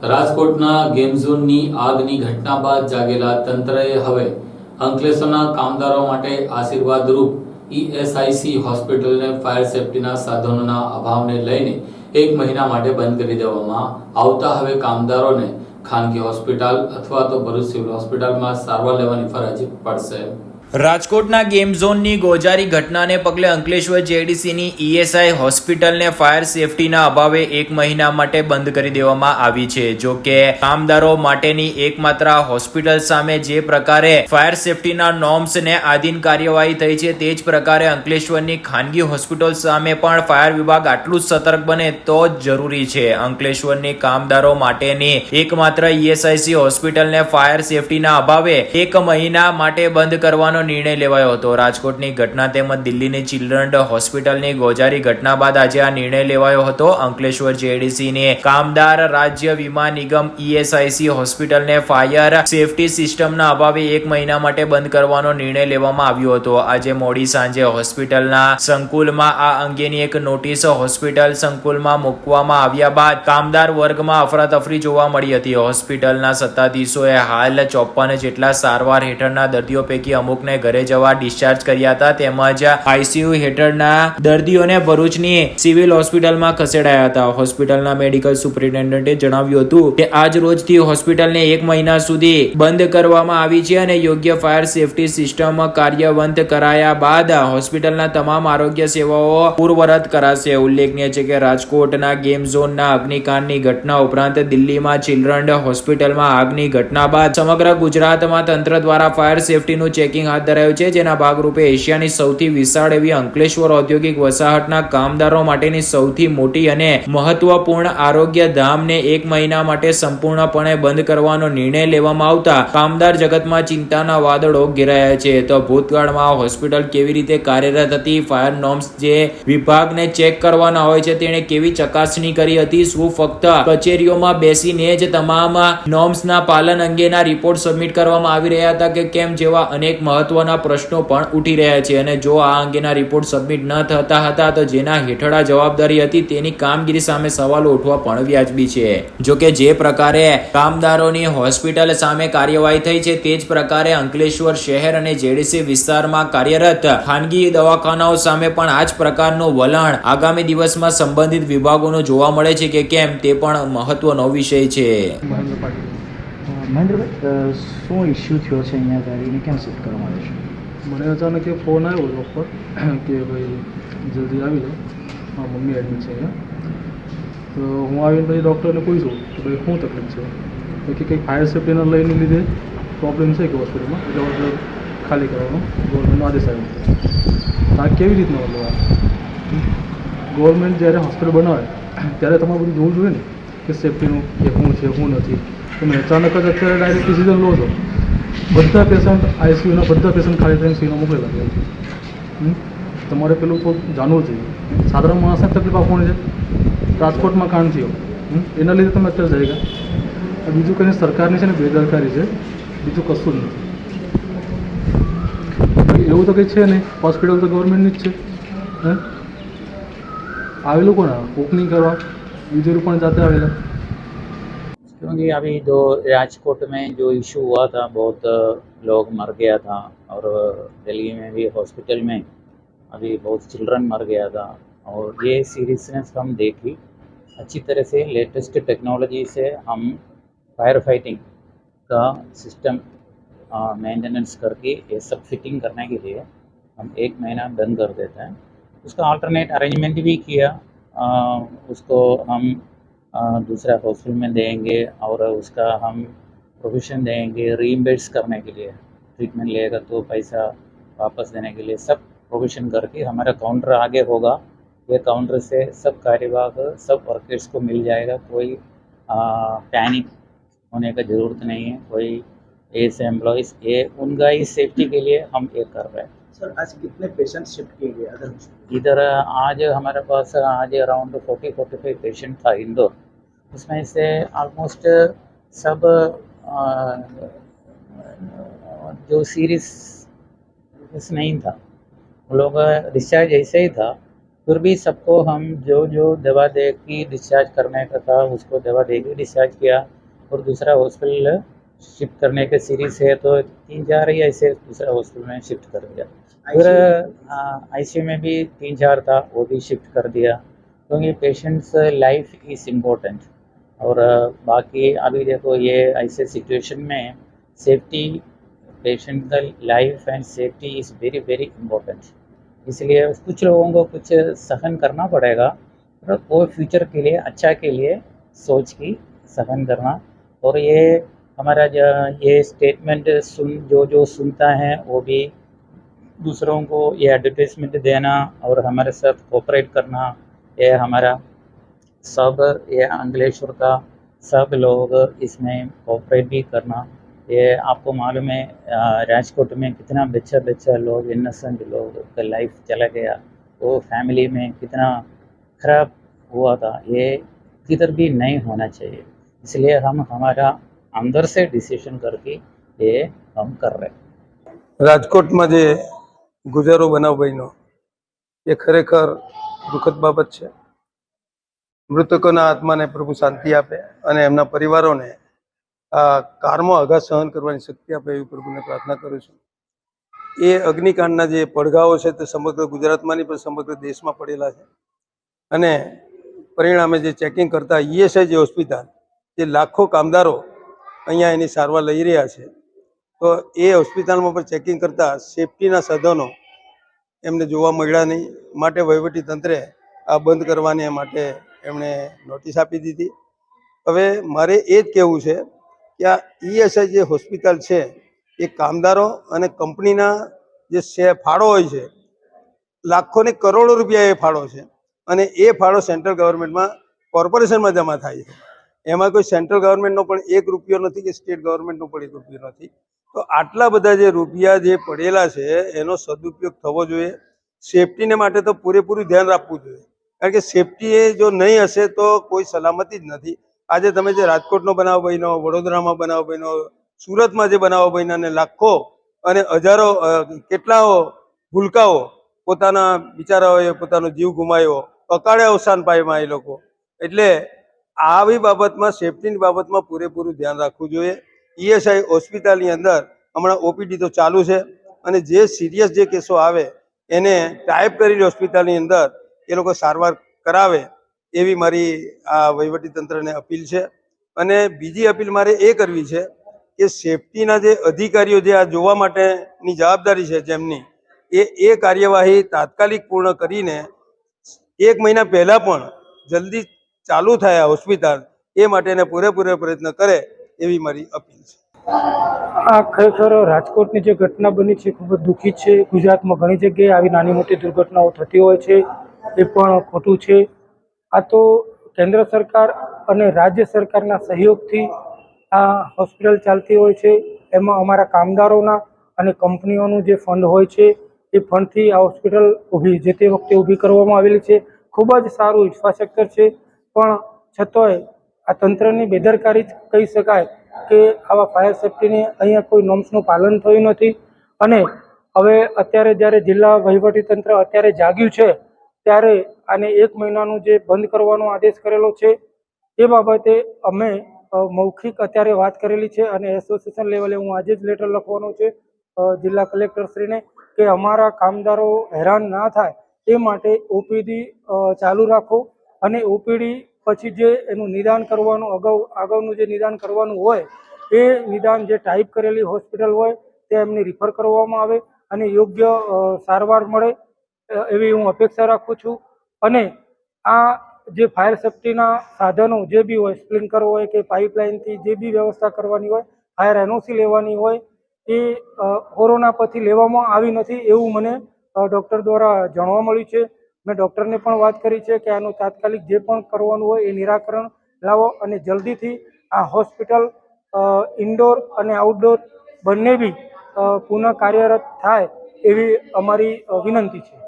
રાજકોટના ગેમ ઝોનની આગની ઘટના બાદ જાગેલા તંત્રએ હવે અંકલેશ્વરના કામદારો માટે આશીર્વાદરૂપ ઈએસઆઈસી હોસ્પિટલને ફાયર સેફટીના સાધનોના અભાવને લઈને એક મહિના માટે બંધ કરી દેવામાં આવતા હવે કામદારોને ખાનગી હોસ્પિટલ અથવા તો ભરૂચ સિવિલ હોસ્પિટલમાં સારવાર લેવાની ફરજ પડશે. રાજકોટના ગેમ ઝોનની ગોજારી ઘટનાને પગલે અંકલેશ્વર જેડીસીની ઈએસઆઈ હોસ્પિટલને ફાયર સેફટીના અભાવે એક મહિના માટે બંધ કરી દેવામાં આવી છે. જો કે, કામદારો માટેની એકમાત્ર હોસ્પિટલ સામે જે પ્રકારે ફાયર સેફટીના નોર્મ્સને આધીન કાર્યવાહી થઈ છે, તે જ પ્રકારે અંકલેશ્વરની ખાનગી હોસ્પિટલ સામે પણ ફાયર વિભાગ આટલું જ સતર્ક બને તો જ જરૂરી છે. અંકલેશ્વરની કામદારો માટેની એકમાત્ર ઈએસઆઈસી હોસ્પિટલને ફાયર સેફટીના અભાવે એક મહિના માટે બંધ કરવાનો નિર્ણય લેવાયો હતો. રાજકોટની ઘટના તેમજ દિલ્હીની ચિલ્ડ્રન હોસ્પિટલની ગોજારી ઘટના બાદ આજે આ નિર્ણય લેવાયો હતો. અંકલેશ્વર જેડીસીની કામદાર રાજ્ય વીમા નિગમ ઈએસઆઈસી હોસ્પિટલને ફાયર સેફટી સિસ્ટમના અભાવે એક મહિના માટે બંધ કરવાનો નિર્ણય લેવામાં આવ્યો હતો. આજે મોડી સાંજે હોસ્પિટલના સંકુલમાં આ અંગેની એક નોટિસ હોસ્પિટલ સંકુલમાં મૂકવામાં આવ્યા બાદ કામદાર વર્ગમાં અફરાતફરી જોવા મળી હતી. હોસ્પિટલના સત્તાધીશોએ હાલ ચોપન જેટલા સારવાર હેઠળના દર્દીઓ પૈકી અમુકને ઘરે જવા ડિસ્ચાર્જ કર્યા હતા. તેમજ આઈસીયુ હેઠળના દર્દીઓને ભરૂચની સિવિલ હોસ્પિટલમાં ખસેડાયા હતા. હોસ્પિટલના મેડિકલ સુપ્રિન્ટેન્ડન્ટે જણાવ્યું હતું કે, આજ રોજથી હોસ્પિટલને એક મહિના સુધી બંધ કરવામાં આવી છે અને યોગ્ય ફાયર સેફટી સિસ્ટમ કાર્યવંત કરાયા બાદ હોસ્પિટલના તમામ આરોગ્ય સેવાઓ પૂર્વરત કરાશે. ઉલ્લેખનીય છે કે, રાજકોટના ગેમ ઝોનના અગ્નિકાંડની ઘટના ઉપરાંત દિલ્હીમાં ચિલ્ડ્રન હોસ્પિટલમાં આગની ઘટના બાદ સમગ્ર ગુજરાતમાં તંત્ર દ્વારા ફાયર સેફટીનું ચેકિંગ ધરાયું છે, જેના ભાગરૂપે એશિયાની સૌથી વિશાળ એવી અંકલેશ્વર ઔદ્યોગિક વસાહતના કામદારો માટેની સૌથી મોટી અને મહત્વપૂર્ણ આરોગ્ય ધામને એક મહિના માટે સંપૂર્ણપણે બંધ કરવાનો નિર્ણય લેવામાં આવતા કામદાર જગતમાં ચિંતાના વાદળો ઘેરાયા છે. તો ભૂતકાળમાં હોસ્પિટલ કેવી રીતે કાર્યરત હતી, ફાયર નોર્મ્સ જે વિભાગને ચેક કરવાના હોય છે, તેણે કેવી ચકાસણી કરી હતી, શું ફક્ત કચેરીઓમાં બેસીને જ તમામ નોર્મ્સના પાલન અંગેના રિપોર્ટ સબમિટ કરવામાં આવી રહ્યા હતા કે કેમ, જેવા અનેક મહત્વના પ્રશ્નો પણ ઉઠી રહ્યા છે અને જો આ અંગેના રિપોર્ટ સબમિટ ન થતા હતા તો જેના હેઠળ જવાબદારી હતી તેની કામગીરી સામે સવાલો ઉઠવા પણ વ્યાજબી છે. જો કે જે પ્રકારે કામદારોની હોસ્પિટલ સામે કાર્યવાહી થઈ છે તે જ પ્રકારે અંકલેશ્વર શહેર અને જેડીસી વિસ્તારમાં કાર્યરત ખાનગી દવાખાનાઓ સામે પણ આ જ પ્રકારનું વલણ આગામી દિવસમાં સંબંધિત વિભાગોનું જોવા મળે છે કે કેમ તે પણ મહત્વનો વિષય છે. મહેન્દ્રભાઈ શું ઇસ્યુ થયો છે અહીંયા ગાડીને કેમ શિફ્ટ કરવા આવે છે? મને અચાનક એ ફોન આવ્યો પર કે ભાઈ જલ્દી આવી જાઓ. મારા મમ્મી એડમિટ છે અહીંયા. તો હું આવીને પછી ડૉક્ટરને પૂછ્યું કે ભાઈ શું તકલીફ છે? કે કંઈક ફાયર સેફ્ટીના લઈને લીધે પ્રોબ્લેમ છે કે હોસ્પિટલમાં એટલે હોસ્પિટલ ખાલી કરવાનો. ગવર્મેન્ટનો આદેશ આવ્યો આ કેવી રીતનો મતલબ આ? ગવર્મેન્ટ જ્યારે હોસ્પિટલ બનાવે, ત્યારે તમારે બધું જોવું જોઈએ ને કે સેફ્ટીનું કે શું છે, શું નથી. તમે અચાનક જ અત્યારે ડાયરેક્ટ ડિસિઝન લો છો. બધા પેશન્ટ આઈસીયુના બધા પેશન્ટ ખાલી થઈને સીનો મોકલેલા છે. તમારે પેલું થોડું જાણવું જોઈએ. સાધારણ માણસને તકલીફ આપવાની છે? રાજકોટમાં કાંડ થયો? એના લીધે તમે અત્યારે જઈ ગયા બીજું કંઈ સરકારની છે ને બેદરકારી છે. બીજું કશું જ નથી. એવું તો કંઈ છે નહીં. હોસ્પિટલ તો ગવર્મેન્ટની જ છે. હે? આવેલું કોણ ઓપનિંગ કરવા બીજું પણ જાતે આવેલા. क्योंकि अभी दो राजकोट में जो इशू हुआ था बहुत लोग मर गया था और दिल्ली में भी हॉस्पिटल में अभी बहुत चिल्ड्रन मर गया था और ये सीरियसनेस हम देखी। अच्छी तरह से लेटेस्ट टेक्नोलॉजी से हम फायर फाइटिंग का सिस्टम मेंटेनेंस करके ये सब फिटिंग करने के लिए हम एक महीना बंद कर देते हैं। उसका अल्टरनेट अरेंजमेंट भी किया अ, उसको हम दूसरा हॉस्पिटल में देंगे और उसका हम प्रोविशन देंगे रीइम्बर्स करने के लिए ट्रीटमेंट लेगा तो पैसा वापस देने के लिए सब प्रोविशन करके हमारा काउंटर आगे होगा। ये काउंटर से सब कार्यवाहक, सब वर्कर्स को मिल जाएगा। कोई पैनिक होने का ज़रूरत नहीं है। कोई ऐसे एम्प्लॉयज़ ये उनका ही सेफ्टी के लिए हम ये कर रहे हैं। सर, आज कितने पेशेंट शिफ्ट किए गए इधर, आज हमारे पास, आज around forty forty five patient था इंदौर। उसमें से ऑलमोस्ट सब जो सीरियस नहीं था। वो लोग डिस्चार्ज ऐसे ही था। फिर भी सबको हम जो जो दवा दे के डिस्चार्ज करने का था, उसको दवा दे के डिस्चार्ज किया। और दूसरा हॉस्पिटल शिफ्ट करने के सीरीज़ है तो तीन चार ही ऐसे दूसरा हॉस्पिटल में शिफ्ट कर दिया। फिर आईसीयू में भी तीन चार था वो भी शिफ्ट कर दिया। क्योंकि पेशेंट्स लाइफ इज़ इम्पोर्टेंट और बाकी अभी देखो ये ऐसे सिचुएशन में सेफ्टी पेशेंट का life and safety is very very important इसलिए कुछ लोगों को कुछ सहन करना पड़ेगा पर वो फ्यूचर के लिए अच्छा के लिए सोच की सहन करना। और ये हमारा ये स्टेटमेंट सुन, जो जो सुनता है, वो भी दूसरों को ये एडवर्टाइजमेंट देना और हमारे साथ कोऑपरेट करना, ये हमारा सब, ये अंकलेश्वर का सब लोग इसमें कोऑपरेट भी करना। ये आपको मालूम है राजकोट में कितना बच्चा बच्चा लोग इनोसेंट लोग का लाइफ चला गया। वो फैमिली में कितना खराब हुआ था। ये किधर भी नहीं होना चाहिए। इसलिए हम हमारा अंदर से डिसीजन करके ये हम कर रहे हैं રાજકોટમાં જે ગુજારો બનાવ બન્યો એ ખરેખર દુઃખદ બાબત છે મૃતકોના આત્માને પ્રભુ શાંતિ આપે અને એમના પરિવારોને આ કારમાં આઘાત સહન કરવાની શક્તિ આપે એવી પ્રભુને પ્રાર્થના કરું છું એ અગ્નિકાંડના જે પડઘાઓ છે તે સમગ્ર ગુજરાતમાં નહીં પણ સમગ્ર દેશમાં પડેલા છે અને પરિણામે જે ચેકિંગ કરતા ઈએસઆઈ જે હોસ્પિટલ જે લાખો કામદારો અહીંયા એની સારવાર લઈ રહ્યા છે. તો એ હોસ્પિટલમાં પણ ચેકિંગ કરતાં સેફટીના સાધનો એમને જોવા મળ્યા નહીં. માટે વહીવટી તંત્રે આ બંધ કરવાની માટે એમણે નોટિસ આપી દીધી. હવે મારે એ જ કહેવું છે કે આ ઈએસઆઈ જે હોસ્પિટલ છે, એ કામદારો અને કંપનીના જે શે ફાળો હોય છે લાખો ને કરોડો રૂપિયા એ ફાળો છે. અને એ ફાળો સેન્ટ્રલ ગવર્મેન્ટમાં કોર્પોરેશનમાં જમા થાય છે. એમાં કોઈ સેન્ટ્રલ ગવર્મેન્ટનો પણ એક રૂપિયો નથી કે સ્ટેટ ગવર્મેન્ટનો પણ એક રૂપિયો નથી. તો આટલા બધા જે રૂપિયા જે પડેલા છે, એનો સદુપયોગ થવો જોઈએ. સેફટીને માટે તો પૂરેપૂરું ધ્યાન રાખવું જોઈએ. કારણ કે સેફટી એ જો નહીં હશે તો કોઈ સલામતી જ નથી. આજે તમે જે રાજકોટનો બનાવ બન્યો, વડોદરામાં બનાવ બન્યો, સુરતમાં જે બનાવો બન્યા ને લાખો અને હજારો કેટલાઓ ભૂલકાઓ પોતાના બિચારાઓએ પોતાનો જીવ ગુમાવ્યો, અકાળે અવસાન પામ્યા એ લોકો. એટલે આવી બાબતમાં સેફટીની બાબતમાં પૂરેપૂરું ધ્યાન રાખવું જોઈએ. ઈએસઆઈ હોસ્પિટલની અંદર હમણાં ઓપીડી તો ચાલુ છે અને જે સિરિયસ જે કેસો આવે, એને ટાઈપ કરીને હોસ્પિટલની અંદર એ લોકો સારવાર કરાવે એવી મારી આ વહીવટી તંત્રને અપીલ છે. અને બીજી અપીલ મારે એ કરવી છે કે સેફટીના જે અધિકારીઓ જે આ જોવા માટેની જવાબદારી છે જેમની, એ એ કાર્યવાહી તાત્કાલિક પૂર્ણ કરીને એક મહિના પહેલાં પણ જલ્દી ચાલુ થાય આ હોસ્પિટલ, એ માટેને પૂરેપૂરો પ્રયત્ન કરે એવી મારી અપીલ છે. આ ખરેખર રાજકોટની જે ઘટના બની છે, ખૂબ જ દુઃખી છે. ગુજરાતમાં ઘણી જગ્યાએ આવી નાની મોટી દુર્ઘટનાઓ થતી હોય છે, એ પણ ખોટું છે. આ તો કેન્દ્ર સરકાર અને રાજ્ય સરકારના સહયોગથી આ હોસ્પિટલ ચાલતી હોય છે. એમાં અમારા કામદારોના અને કંપનીઓનું જે ફંડ હોય છે, એ ફંડથી આ હોસ્પિટલ ઊભી, જે તે વખતે ઊભી કરવામાં આવેલી છે. ખૂબ જ સારું ઇન્ફ્રાસ્ટ્રક્ચર છે. પણ છતાંય આ તંત્રની બેદરકારી જ કહી શકાય કે આવા ફાયર સેફ્ટીની અહીંયા કોઈ નોમ્સનું પાલન થયું નથી. અને હવે અત્યારે જ્યારે જિલ્લા વહીવટી તંત્ર અત્યારે જાગ્યું છે, ત્યારે આને એક મહિનાનું જે બંધ કરવાનો આદેશ કરેલો છે, એ બાબતે અમે મૌખિક અત્યારે વાત કરેલી છે અને એસોસિએશન લેવલે હું આજે જ લેટર લખવાનો છે જિલ્લા કલેક્ટરશ્રીને કે અમારા કામદારો હેરાન ના થાય એ માટે ઓપીડી ચાલુ રાખો. અને ઓપીડી પછી જે એનું નિદાન કરવાનું, અગાઉ આગળનું જે નિદાન કરવાનું હોય, એ નિદાન જે ટાઈપ કરેલી હોસ્પિટલ હોય, તે એમને રિફર કરવામાં આવે અને યોગ્ય સારવાર મળે એવી હું અપેક્ષા રાખું છું. અને આ જે ફાયર સેફ્ટીના સાધનો જે બી હોય સ્પ્લિંકર હોય કે પાઇપલાઇનથી જે બી વ્યવસ્થા કરવાની હોય ફાયર એનઓસી લેવાની હોય, એ કોરોના પછી લેવામાં આવી નથી એવું મને ડૉક્ટર દ્વારા જાણવા મળ્યું છે. મેં ડૉક્ટરને પણ વાત કરી છે કે આનું તાત્કાલિક જે પણ કરવાનું હોય એ નિરાકરણ લાવો અને જલ્દીથી આ હોસ્પિટલ ઇન્ડોર અને આઉટડોર બંને બી પુનઃ કાર્યરત થાય એવી અમારી વિનંતી છે.